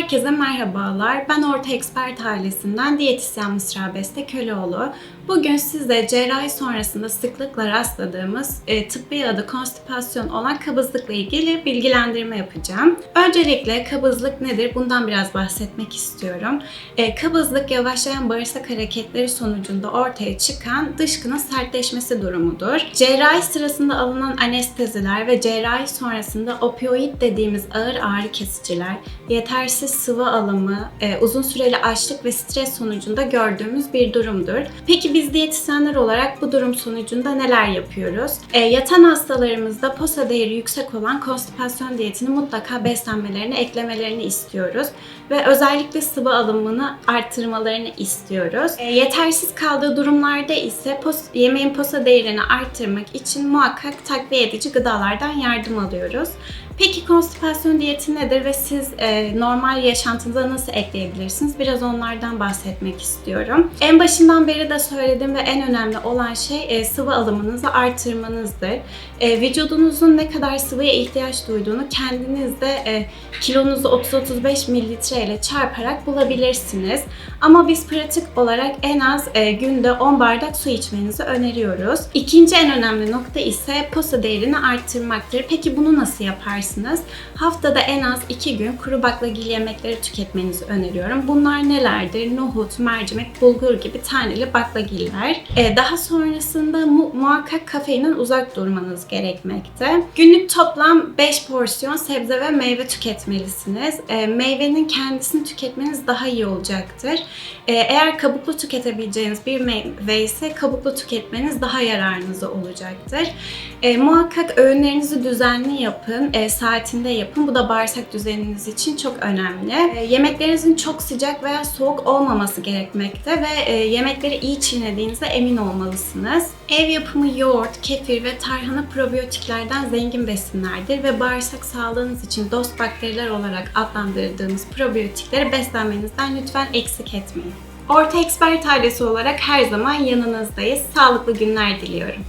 Herkese merhabalar. Ben Orta Expert ailesinden diyetisyen Mısra Beste Köleoğlu. Bugün size cerrahi sonrasında sıklıkla rastladığımız e, tıbbi adı konstipasyon olan kabızlıkla ilgili bilgilendirme yapacağım. Öncelikle kabızlık nedir? Bundan biraz bahsetmek istiyorum. E, kabızlık yavaşlayan bağırsak hareketleri sonucunda ortaya çıkan dışkının sertleşmesi durumudur. Cerrahi sırasında alınan anesteziler ve cerrahi sonrasında opioid dediğimiz ağır ağrı kesiciler, yetersiz sıvı alımı, e, uzun süreli açlık ve stres sonucunda gördüğümüz bir durumdur. Peki biz diyetisyenler olarak bu durum sonucunda neler yapıyoruz? E, yatan hastalarımızda posa değeri yüksek olan konstipasyon diyetini mutlaka beslenmelerine eklemelerini istiyoruz ve özellikle sıvı alımını arttırmalarını istiyoruz. E, yetersiz kaldığı durumlarda ise pos, yemeğin posa değerini arttırmak için muhakkak takviye edici gıdalardan yardım alıyoruz. Peki konstipasyon diyeti nedir ve siz e, normal yaşantınıza nasıl ekleyebilirsiniz? Biraz onlardan bahsetmek istiyorum. En başından beri de söyledim ve en önemli olan şey e, sıvı alımınızı artırmanızdır. E, vücudunuzun ne kadar sıvıya ihtiyaç duyduğunu kendiniz de e, kilonuzu 30-35 mililitre ile çarparak bulabilirsiniz. Ama biz pratik olarak en az e, günde 10 bardak su içmenizi öneriyoruz. İkinci en önemli nokta ise posa değerini arttırmaktır. Peki bunu nasıl yaparsınız? Haftada en az 2 gün kuru baklagil yemekleri tüketmenizi öneriyorum. Bunlar nelerdir? Nohut, mercimek, bulgur gibi taneli baklagiller. E, daha sonrasında mu- muhakkak kafeinden uzak durmanız gerekmekte. Günlük toplam 5 porsiyon sebze ve meyve tüketmelisiniz. E, meyvenin kendisini tüketmeniz daha iyi olacaktır. E, eğer kabuklu tüketebileceğiniz bir meyve ise kabuklu tüketmeniz daha yararınıza olacaktır. E, muhakkak öğünlerinizi düzenli yapın, e, saatinde yapın. Bu da bağırsak düzeniniz için çok önemli. E, yemeklerinizin çok sıcak veya soğuk olmaması gerekmekte ve e, yemekleri iyi çiğnediğinize emin olmalısınız. Ev yapımı yoğurt, kefir ve tarhana probiyotiklerden zengin besinlerdir ve bağırsak sağlığınız için dost bakteriler olarak adlandırdığımız probiyotikleri beslenmenizden lütfen eksik etmeyin. Orta Expert ailesi olarak her zaman yanınızdayız. Sağlıklı günler diliyorum.